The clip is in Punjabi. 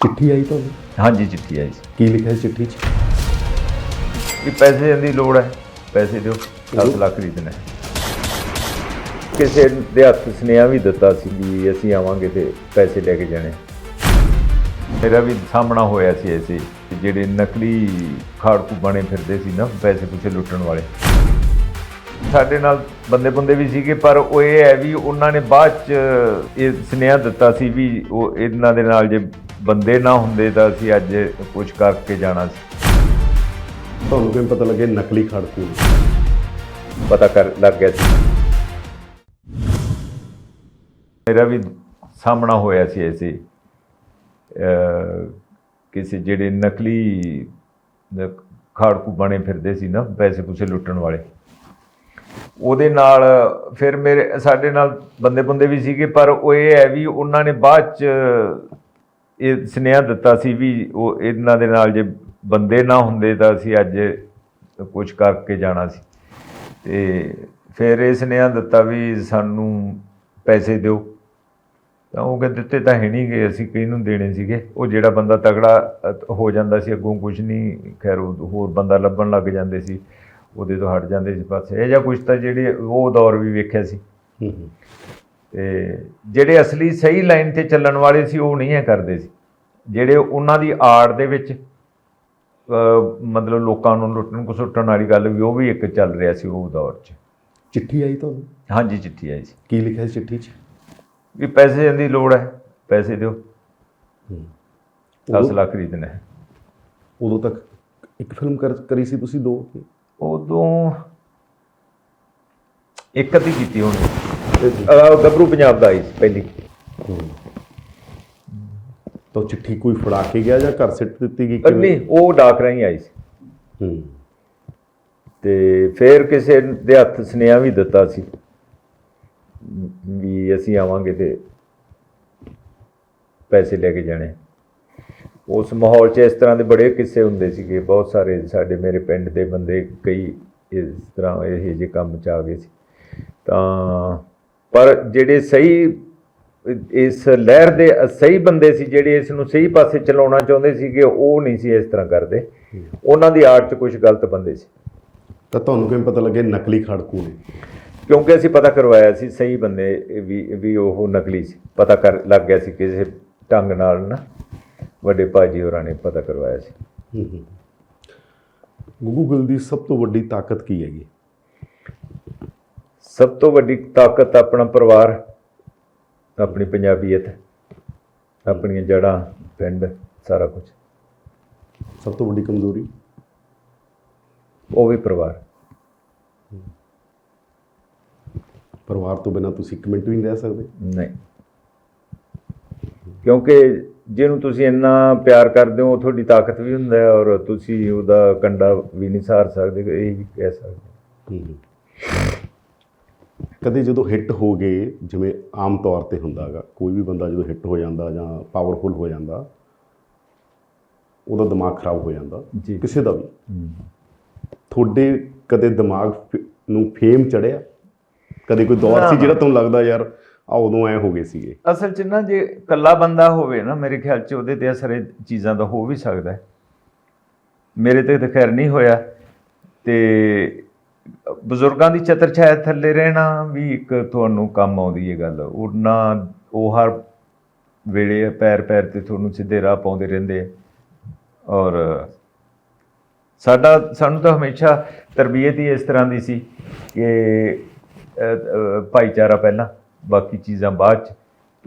ਚਿੱਠੀ ਆਈ ਤੁਹਾਨੂੰ ਹਾਂਜੀ ਚਿੱਠੀ ਆਈ ਸੀ। ਕੀ ਲਿਖਿਆ ਸੀ ਚਿੱਠੀ 'ਚ? ਕਿ ਪੈਸੇ ਦੀ ਲੋੜ ਹੈ। ਪੈਸੇ ਦਿਓ 10 ਲੱਖ ਖਰੀਦਣਾ ਹੈ ਕਿਸੇ ਦੇ ਹੱਥ ਸੁਨੇਹਾ ਵੀ ਦਿੱਤਾ ਸੀ ਵੀ ਅਸੀਂ ਆਵਾਂਗੇ ਤੇ ਪੈਸੇ ਲੈ ਕੇ ਜਾਣੇ। ਮੇਰਾ ਵੀ ਸਾਹਮਣਾ ਹੋਇਆ ਸੀ ਐਸੇ ਕਿ ਜਿਹੜੇ ਨਕਲੀ ਖਾੜਕੂ ਬਣੇ ਫਿਰਦੇ ਸੀ ਨਾ ਪੈਸੇ ਪੁੱਛੇ ਲੁੱਟਣ ਵਾਲੇ। ਸਾਡੇ ਨਾਲ ਬੰਦੇ ਬੰਦੇ ਵੀ ਸੀਗੇ ਪਰ ਉਹ ਇਹ ਹੈ ਵੀ ਉਹਨਾਂ ਨੇ ਬਾਅਦ ਚ ਇਹ ਸੁਨੇਹਾ ਦਿੱਤਾ ਸੀ ਵੀ ਉਹ ਇਹਨਾਂ ਦੇ ਨਾਲ ਜੇ ਬੰਦੇ ਨਾ ਹੁੰਦੇ ਤਾਂ ਅਸੀਂ ਅੱਜ ਕੁਝ ਕਰਕੇ ਜਾਣਾ ਸੀ। ਤੁਹਾਨੂੰ ਕਿਵੇਂ ਪਤਾ ਲੱਗੇ ਨਕਲੀ ਖੜਕੂ ਪਤਾ ਕਰ ਲੱਗ ਗਿਆ ਸੀ। ਮੇਰਾ ਵੀ ਸਾਹਮਣਾ ਹੋਇਆ ਸੀ ਐਸੇ ਕਿਸੇ ਜਿਹੜੇ ਨਕਲੀ ਖਾੜਕੂ ਬਣੇ ਫਿਰਦੇ ਸੀ ਨਾ ਪੈਸੇ ਪੂਸੇ ਲੁੱਟਣ ਵਾਲੇ। ਉਹਦੇ ਨਾਲ ਫਿਰ ਮੇਰੇ ਸਾਡੇ ਨਾਲ ਬੰਦੇ ਬੰਦੇ ਵੀ ਸੀਗੇ ਪਰ ਉਹ ਇਹ ਹੈ ਵੀ ਉਹਨਾਂ ਨੇ ਬਾਅਦ ਚ ਇਹ ਸੁਨੇਹਾ ਦਿੱਤਾ ਸੀ ਵੀ ਉਹ ਇਹਨਾਂ ਦੇ ਨਾਲ ਜੇ ਬੰਦੇ ਨਾ ਹੁੰਦੇ ਤਾਂ ਅਸੀਂ ਅੱਜ ਕੁਝ ਕਰਕੇ ਜਾਣਾ ਸੀ। ਤੇ ਫਿਰ ਇਸ ਨੇ ਦਿੱਤਾ ਵੀ ਸਾਨੂੰ ਪੈਸੇ ਦਿਓ। ਤਾਂ ਉਹ ਕਹਿੰਦੇ ਦਿੱਤੇ ਤਾਂ ਹੈ ਨਹੀਂ ਗਏ ਅਸੀਂ ਕਿਹਨੂੰ ਦੇਣੇ ਸੀਗੇ? ਉਹ ਜਿਹੜਾ ਬੰਦਾ ਤਗੜਾ ਹੋ ਜਾਂਦਾ ਸੀ, ਅੱਗੋਂ ਕੁਝ ਨਹੀਂ, ਖੈਰ ਉਹ ਹੋਰ ਬੰਦਾ ਲੱਭਣ ਲੱਗ ਜਾਂਦੇ ਸੀ, ਉਹਦੇ ਤੋਂ ਹਟ ਜਾਂਦੇ ਸੀ ਪਾਸੇ ਇਹ ਜਾਂ ਕੁਝ ਤਾਂ ਜਿਹੜੇ ਉਹ ਦੌਰ ਵੀ ਵੇਖਿਆ ਸੀ। ਤੇ ਜਿਹੜੇ ਅਸਲੀ ਸਹੀ ਲਾਈਨ ਤੇ ਚੱਲਣ ਵਾਲੇ ਸੀ ਉਹ ਨਹੀਂ ਇਹ ਕਰਦੇ ਸੀ। ਜਿਹੜੇ ਉਹਨਾਂ ਦੀ ਆੜ ਦੇ ਵਿੱਚ ਮਤਲਬ ਲੋਕਾਂ ਨੂੰ ਲੁੱਟਣ ਘਸੁੱਟਣ ਵਾਲੀ ਗੱਲ ਵੀ ਉਹ ਵੀ ਇੱਕ ਚੱਲ ਰਿਹਾ ਸੀ ਉਹ ਦੌਰ 'ਚ। ਚਿੱਠੀ ਆਈ ਤੁਹਾਨੂੰ? ਹਾਂਜੀ ਚਿੱਠੀ ਆਈ ਸੀ। ਕੀ ਲਿਖਿਆ ਸੀ ਚਿੱਠੀ 'ਚ? ਵੀ ਪੈਸੇ ਦੀ ਲੋੜ ਹੈ ਪੈਸੇ ਦਿਓ। ਹੂੰ। 10 ਲੱਖ ਖਰੀਦਣਾ ਹੈ। ਉਦੋਂ ਤੱਕ ਇੱਕ ਫਿਲਮ ਕਰ ਕਰੀ ਸੀ ਤੁਸੀਂ ਦੋ? ਉਦੋਂ ਇੱਕ ਅੱਧੀ ਕੀਤੀ ਹੋਣੀ। ਅਹ ਗੱਭਰੂ ਪੰਜਾਬ ਦਾ ਆਈ ਸੀ ਪਹਿਲੀ। ਤਾਂ ਚਿੱਠੀ ਕੋਈ ਫੜਾ ਕੇ ਗਿਆ ਜਾਂ ਘਰ ਸਿੱਟ ਦਿੱਤੀ ਗਈ ਪਰ ਨਹੀਂ ਉਹ ਡਾਕ ਰਾਹੀਂ ਆਈ ਸੀ। ਹੂੰ। ਤੇ ਫਿਰ ਕਿਸੇ ਦੇ ਹੱਥ ਸੁਨੇਹਾ ਵੀ ਦਿੱਤਾ ਸੀ ਵੀ ਅਸੀਂ ਆਵਾਂਗੇ ਤੇ ਪੈਸੇ ਲੈ ਕੇ ਜਾਣੇ। ਉਸ ਮਾਹੌਲ 'ਚ ਇਸ ਤਰ੍ਹਾਂ ਦੇ ਬੜੇ ਕਿੱਸੇ ਹੁੰਦੇ ਸੀਗੇ ਬਹੁਤ ਸਾਰੇ ਸਾਡੇ ਮੇਰੇ ਪਿੰਡ ਦੇ ਬੰਦੇ ਕਈ ਇਸ ਤਰ੍ਹਾਂ ਇਹ ਜਿਹੇ ਕੰਮ 'ਚ ਆ ਗਏ ਸੀ। ਤਾਂ ਪਰ ਜਿਹੜੇ ਸਹੀ ਇਸ ਲਹਿਰ ਦੇ ਸਹੀ ਬੰਦੇ ਸੀ ਜਿਹੜੇ ਇਸ ਨੂੰ ਸਹੀ ਪਾਸੇ ਚਲਾਉਣਾ ਚਾਹੁੰਦੇ ਸੀਗੇ ਉਹ ਨਹੀਂ ਸੀ ਇਸ ਤਰ੍ਹਾਂ ਕਰਦੇ। ਉਹਨਾਂ ਦੀ ਆੜ 'ਚ ਕੁਝ ਗਲਤ ਬੰਦੇ ਸੀ। ਤਾਂ ਤੁਹਾਨੂੰ ਕਿਵੇਂ ਪਤਾ ਲੱਗੇ ਨਕਲੀ ਖੜਕੂ ਨੇ ਕਿਉਂਕਿ ਅਸੀਂ ਪਤਾ ਕਰਵਾਇਆ ਸੀ ਸਹੀ ਬੰਦੇ ਵੀ ਵੀ ਉਹ ਨਕਲੀ ਸੀ। ਪਤਾ ਕਰ ਲੱਗ ਗਿਆ ਸੀ ਕਿਸੇ ਢੰਗ ਨਾਲ ਨਾ। ਵੱਡੇ ਭਾਜੀ ਹੋਰਾਂ ਨੇ ਪਤਾ ਕਰਵਾਇਆ ਸੀ। ਹੂੰ ਹੂੰ। ਗੁੱਗੂ ਗਿੱਲ ਦੀ ਸਭ ਤੋਂ ਵੱਡੀ ਤਾਕਤ ਕੀ ਹੈਗੀ? ਸਭ ਤੋਂ ਵੱਡੀ ਤਾਕਤ ਆਪਣਾ ਪਰਿਵਾਰ ਆਪਣੀ ਪੰਜਾਬੀਅਤ ਆਪਣੀਆਂ ਜੜ੍ਹਾਂ ਪਿੰਡ ਸਾਰਾ ਕੁਝ ਸਭ ਤੋਂ ਵੱਡੀ ਕਮਜ਼ੋਰੀ? ਉਹ ਵੀ ਪਰਿਵਾਰ। ਪਰਿਵਾਰ ਤੋਂ ਬਿਨਾ ਤੁਸੀਂ ਇੱਕ ਮਿੰਟ ਵੀ ਨਹੀਂ ਰਹਿ ਸਕਦੇ? ਨਹੀਂ। ਕਿਉਂਕਿ ਜਿਹਨੂੰ ਤੁਸੀਂ ਇੰਨਾ ਪਿਆਰ ਕਰਦੇ ਹੋ ਉਹ ਤੁਹਾਡੀ ਤਾਕਤ ਵੀ ਹੁੰਦਾ ਹੈ ਔਰ ਤੁਸੀਂ ਉਹਦਾ ਕੰਡਾ ਵੀ ਨਹੀਂ ਸਾਰ ਸਕਦੇ ਇਹ ਵੀ ਕਹਿ ਸਕਦੇ। ਹੂੰ। ਕਦੇ ਜਦੋਂ ਹਿੱਟ ਹੋ ਗਏ ਜਿਵੇਂ ਆਮ ਤੌਰ ਤੇ ਹੁੰਦਾਗਾ ਕੋਈ ਵੀ ਬੰਦਾ ਜਦੋਂ ਹਿੱਟ ਹੋ ਜਾਂਦਾ ਜਾਂ ਪਾਵਰਫੁਲ ਹੋ ਜਾਂਦਾ ਉਹਦਾ ਦਿਮਾਗ ਖਰਾਬ ਹੋ ਜਾਂਦਾ। ਕਿਸੇ ਦਾ ਵੀ। ਤੁਹਾਡੇ ਕਦੇ ਦਿਮਾਗ ਨੂੰ ਫੇਮ ਚੜਿਆ? ਕਦੇ ਕੋਈ ਦੌਰ ਸੀ। ਜਿਹੜਾ ਤੁਹਾਨੂੰ ਲੱਗਦਾ ਯਾਰ ਆ ਉਦੋਂ ਐ ਹੋ ਗਏ ਸੀਗੇ? ਅਸਲ 'ਚ ਨਾ ਜੇ ਇਕੱਲਾ ਬੰਦਾ ਹੋਵੇ ਨਾ ਮੇਰੇ ਖਿਆਲ 'ਚ ਉਹਦੇ ਤੇ ਅਸਰ ਚੀਜ਼ਾਂ ਦਾ ਹੋ ਵੀ ਸਕਦਾ। ਮੇਰੇ ਤੇ ਤਾਂ ਖੈਰ ਨਹੀਂ ਹੋਇਆ। ਤੇ ਬਜ਼ੁਰਗਾਂ ਦੀ ਛਤਰ ਛਾਇਆ ਥੱਲੇ ਰਹਿਣਾ ਵੀ ਇੱਕ ਤੁਹਾਨੂੰ ਕੰਮ ਆਉਂਦੀ ਹੈ ਗੱਲ। ਉਹਨਾਂ ਉਹ ਹਰ ਵੇਲੇ ਪੈਰ ਪੈਰ ਤੇ ਤੁਹਾਨੂੰ ਸਿੱਧੇ ਰਾਹ ਪਾਉਂਦੇ ਰਹਿੰਦੇ ਔਰ ਸਾਡਾ, ਸਾਨੂੰ ਤਾਂ ਹਮੇਸ਼ਾ ਤਰਬੀਅਤ ਹੀ ਇਸ ਤਰ੍ਹਾਂ ਦੀ ਸੀ ਕਿ ਭਾਈਚਾਰਾ ਪਹਿਲਾਂ, ਬਾਕੀ ਚੀਜ਼ਾਂ ਬਾਅਦ ਚ।